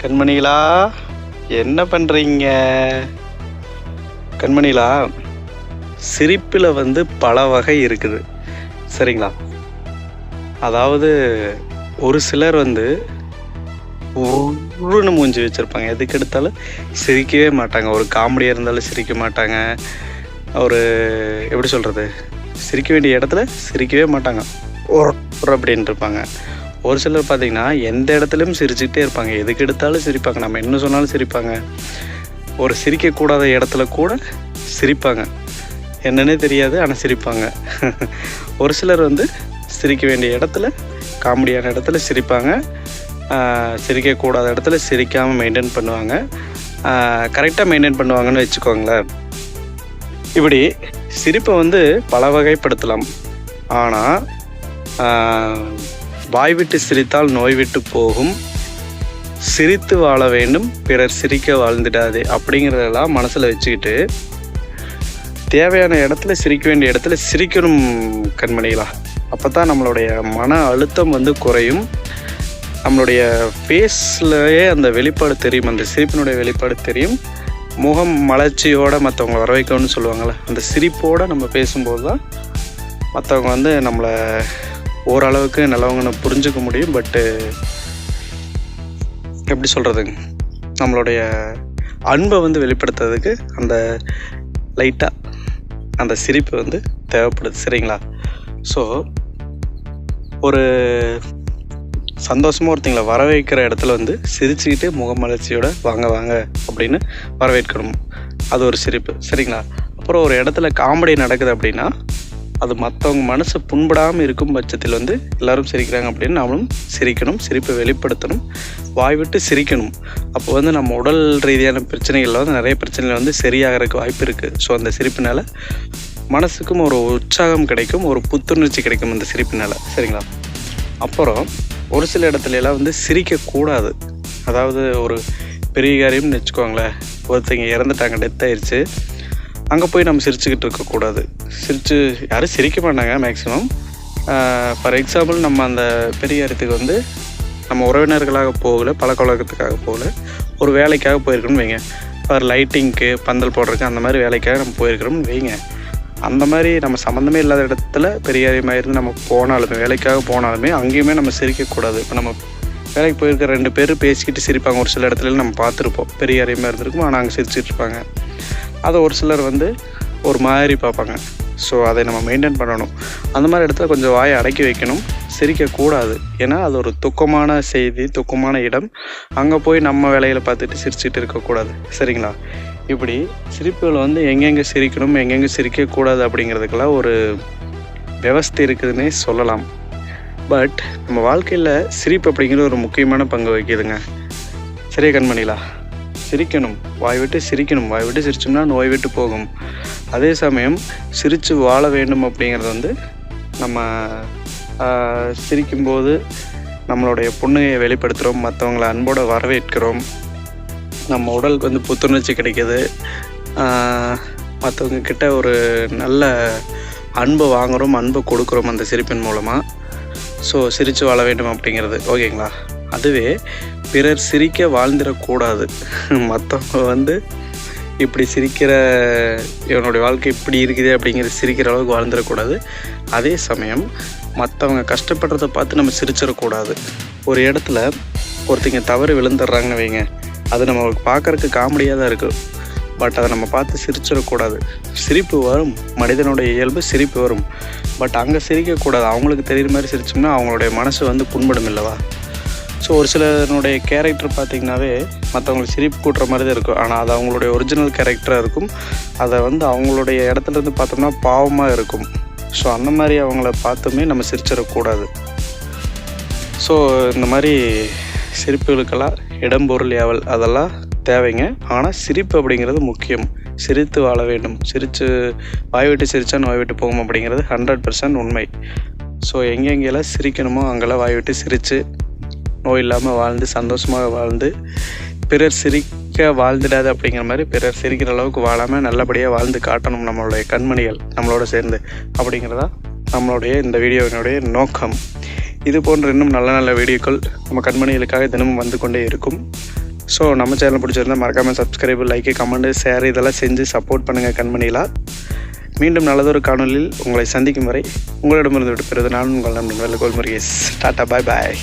கண்மணிகளா என்ன பண்ணுறீங்க கண்மணிகளா சிரிப்பில் வந்து பல வகை இருக்குது. சரிங்களா? அதாவது ஒரு சிலர் வந்து உருன்னு மூஞ்சி வச்சுருப்பாங்க. எதுக்கு எடுத்தாலும் சிரிக்கவே மாட்டாங்க. ஒரு காமெடியாக இருந்தாலும் சிரிக்க மாட்டாங்க. ஒரு எப்படி சொல்கிறது சிரிக்க வேண்டிய இடத்துல சிரிக்கவே மாட்டாங்க. ஒரு அப்படின்னு இருப்பாங்க. ஒரு சிலர் பார்த்திங்கன்னா எந்த இடத்துலையும் சிரிச்சுக்கிட்டே இருப்பாங்க. எதுக்கு எடுத்தாலும் சிரிப்பாங்க. நம்ம என்ன சொன்னாலும் சிரிப்பாங்க. ஒரு சிரிக்கக்கூடாத இடத்துல கூட சிரிப்பாங்க. என்னன்னே தெரியாது ஆனால் சிரிப்பாங்க. ஒரு சிலர் வந்து சிரிக்க வேண்டிய இடத்துல காமெடியான இடத்துல சிரிப்பாங்க. சிரிக்கக்கூடாத இடத்துல சிரிக்காமல் மெயின்டைன் பண்ணுவாங்க. கரெக்டாக மெயின்டைன் பண்ணுவாங்கன்னு வச்சுக்கோங்களேன். இப்படி சிரிப்பை வந்து பல வகைப்படுத்தலாம் ஆனால் வாய் விட்டு சிரித்தால் நோய் விட்டு போகும். சிரித்து வாழ வேண்டும். பிறர் சிரிக்க வாழ்ந்துடாது அப்படிங்கிறதெல்லாம் மனசில் வச்சுக்கிட்டு தேவையான இடத்துல சிரிக்க வேண்டிய இடத்துல சிரிக்கணும் கண்மணிகளா. அப்போ தான் நம்மளுடைய மன அழுத்தம் வந்து குறையும். நம்மளுடைய ஃபேஸ்லேயே அந்த வெளிப்பாடு தெரியும். அந்த சிரிப்பினுடைய வெளிப்பாடு தெரியும். முகம் மலர்ச்சியோடு மற்றவங்க வர வைக்கணும்னு சொல்லுவாங்கள்ல அந்த சிரிப்போடு நம்ம பேசும்போது தான் மற்றவங்க வந்து நம்மளை ஓரளவுக்கு நல்லவங்கன்னு புரிஞ்சுக்க முடியும் பட்டு எப்படி சொல்கிறதுங்க நம்மளுடைய அன்பை வந்து வெளிப்படுத்துறதுக்கு அந்த லைட்டாக அந்த சிரிப்பு வந்து தேவைப்படுது சரிங்களா? ஸோ ஒரு சந்தோஷமாக ஒருத்தங்களை வரவேற்கிற இடத்துல வந்து சிரிச்சுக்கிட்டு முகமலர்ச்சியோட வாங்க வாங்க அப்படின்னு வரவேற்கணும். அது ஒரு சிரிப்பு சரிங்களா? அப்புறம் ஒரு இடத்துல காமெடி நடக்குது அப்படின்னா அது மற்றவங்க மனசு புண்படாமல் இருக்கும் பட்சத்தில் வந்து எல்லாரும் சிரிக்கிறாங்க அப்படின்னு நாமளும் சிரிக்கணும் சிரிப்பை வெளிப்படுத்தணும் வாய் விட்டு சிரிக்கணும். அப்போ வந்து நம்ம உடல் ரீதியான பிரச்சனைகளில் வந்து நிறைய பிரச்சனைகள் வந்து சரியாகிறதுக்கு வாய்ப்பு இருக்குது ஸோ அந்த சிரிப்பினால் மனசுக்கும் ஒரு உற்சாகம் கிடைக்கும் ஒரு புத்துணர்ச்சி கிடைக்கும் அந்த சிரிப்பினால். சரிங்களா? அப்புறம் ஒரு சில இடத்துல எல்லாம் வந்து சிரிக்கக்கூடாது. அதாவது ஒரு பெரிய காரியம்னு வச்சுக்கோங்களேன். ஒருத்தங்க இறந்துட்டாங்க டெத் ஆயிடுச்சு அங்கே போய் நம்ம சிரிச்சுக்கிட்டு இருக்கக்கூடாது சிரித்து யாரும் சிரிக்க மாட்டாங்க மேக்ஸிமம் ஃபார் எக்ஸாம்பிள் நம்ம அந்த பெரிய இடத்துக்கு வந்து நம்ம உறவினர்களாக போகல பழக்கவழக்கத்துக்காக போகல. ஒரு வேலைக்காக போயிருக்கோம்னு வைங்க. ஃபார் லைட்டிங்க்கு பந்தல் போடுறதுக்கு அந்த மாதிரி வேலைக்காக நம்ம போயிருக்கிறோம்னு வைங்க. அந்த மாதிரி நம்ம சம்மந்தமே இல்லாத இடத்துல பெரியாரியமாக இருந்து நம்ம போனாலுமே வேலைக்காக போனாலுமே அங்கேயுமே நம்ம சிரிக்கக்கூடாது இப்போ நம்ம வேலைக்கு போயிருக்க ரெண்டு பேர் பேசிக்கிட்டு சிரிப்பாங்க. ஒரு சில இடத்துல நம்ம பார்த்துருப்போம். பெரியாரியமாக இருந்திருக்கும் ஆனால் அங்கே சிரிச்சிட்டு இருப்பாங்க. அதை ஒரு சிலர் வந்து ஒரு மாதிரி பார்ப்பாங்க. ஸோ அதை நம்ம மெயின்டைன் பண்ணணும். அந்த மாதிரி இடத்துல கொஞ்சம் வாயை அடக்கி வைக்கணும். சிரிக்கக்கூடாது. ஏன்னா அது ஒரு துக்கமான செய்தி துக்கமான இடம். அங்கே போய் நம்ம வேலையில் பார்த்துட்டு சிரிச்சுட்டு இருக்கக்கூடாது. சரிங்களா? இப்படி சிரிப்புகள் வந்து எங்கெங்கே சிரிக்கணும் எங்கெங்கே சிரிக்கக்கூடாது அப்படிங்கிறதுக்கெல்லாம் ஒரு விவஸ்தை இருக்குதுன்னே சொல்லலாம். பட் நம்ம வாழ்க்கையில் சிரிப்பு அப்படிங்கிற ஒரு முக்கியமான பங்கு வகிக்குதுங்க. சரியா கண்மணிலா? சிரிக்கணும். வாய் விட்டு சிரிக்கணும். வாய் விட்டு சிரிச்சோம்னா நோய் விட்டு போகும். அதே சமயம் சிரித்து வாழ வேண்டும் அப்படிங்கிறது வந்து நம்ம சிரிக்கும்போது நம்மளுடைய புண்ணுகையை வெளிப்படுத்துகிறோம் மற்றவங்கள அன்போடு வரவேற்கிறோம். நம்ம உடலுக்கு வந்து புத்துணர்ச்சி கிடைக்கிது. மற்றவங்க கிட்ட ஒரு நல்ல அன்பை வாங்குகிறோம் அன்பை கொடுக்குறோம் அந்த சிரிப்பின் மூலமாக ஸோ சிரித்து வாழ வேண்டும் அப்படிங்கிறது. ஓகேங்களா? அதுவே பிறர் சிரிக்க வாழ்ந்துடக்கூடாது. மற்றவங்க வந்து இப்படி சிரிக்கிற இவனுடைய வாழ்க்கை இப்படி இருக்குது அப்படிங்கிறது சிரிக்கிற அளவுக்கு வாழ்ந்துடக்கூடாது. அதே சமயம் மற்றவங்க கஷ்டப்படுறத பார்த்து நம்ம சிரிச்சிடக்கூடாது. ஒரு இடத்துல ஒருத்தங்க தவறு விழுந்துடுறாங்கன்னு வைங்க. அது நம்மளுக்கு பார்க்குறக்கு காமெடியாக தான் இருக்குது பட் அதை நம்ம பார்த்து சிரிச்சிடக்கூடாது. சிரிப்பு வரும். மனிதனுடைய இயல்பு சிரிப்பு வரும். பட் அங்கே சிரிக்கக்கூடாது. அவங்களுக்கு தெரியுற மாதிரி சிரிச்சோம்னா அவங்களுடைய மனசு வந்து புண்படும் இல்லவா? ஸோ ஒரு சிலருடைய கேரக்டர் பார்த்திங்கனாவே மற்றவங்களுக்கு சிரிப்பு கூட்டுற மாதிரி தான் இருக்கும். ஆனால் அது அவங்களுடைய ஒரிஜினல் கேரக்டராக இருக்கும். அதை வந்து அவங்களுடைய இடத்துல இருந்து பார்த்தோம்னா பாவமாக இருக்கும். ஸோ அந்த மாதிரி அவங்கள பார்த்துமே நம்ம சிரிச்சிடக்கூடாது. ஸோ இந்த மாதிரி சிரிப்புகளுக்கெல்லாம் இடம் பொருள் ஏவல் அதெல்லாம் தேவைங்க. ஆனால் சிரிப்பு அப்படிங்கிறது முக்கியம். சிரித்து வாழ வேண்டும். சிரித்து வாய் விட்டு சிரித்தா நோய் விட்டு போகும் அப்படிங்கிறது ஹண்ட்ரட் பர்சன்ட் உண்மை. ஸோ எங்கெங்கெல்லாம் சிரிக்கணுமோ அங்கெல்லாம் வாய் விட்டு சிரித்து நோய் இல்லாமல் வாழ்ந்து சந்தோஷமாக வாழ்ந்து பிறர் சிரிக்க வாழ்ந்துடாது அப்படிங்கிற மாதிரி பிறர் சிரிக்கிற அளவுக்கு வாழாமல் நல்லபடியாக வாழ்ந்து காட்டணும் நம்மளுடைய கண்மணிகள் நம்மளோட சேர்ந்து அப்படிங்கிறதா நம்மளுடைய இந்த வீடியோவினுடைய நோக்கம். இது போன்ற இன்னும் நல்ல நல்ல வீடியோக்கள் நம்ம கண்மணிகளுக்காக தினமும் வந்து கொண்டே இருக்கும். ஸோ நம்ம சேனல் பிடிச்சிருந்தா மறக்காமல் சப்ஸ்கிரைப் லைக்கு கமெண்ட் ஷேர் இதெல்லாம் செஞ்சு சப்போர்ட் பண்ணுங்கள் கண்மணிலா. மீண்டும் நல்லதொரு காணொலியில் உங்களை சந்திக்கும் வரை உங்களிடமிருந்து விட்டு பெறுவது நான் உங்கள் நண்பன் வெள்ளகோல் முருகேஷ். டாட்டா பாய் பாய்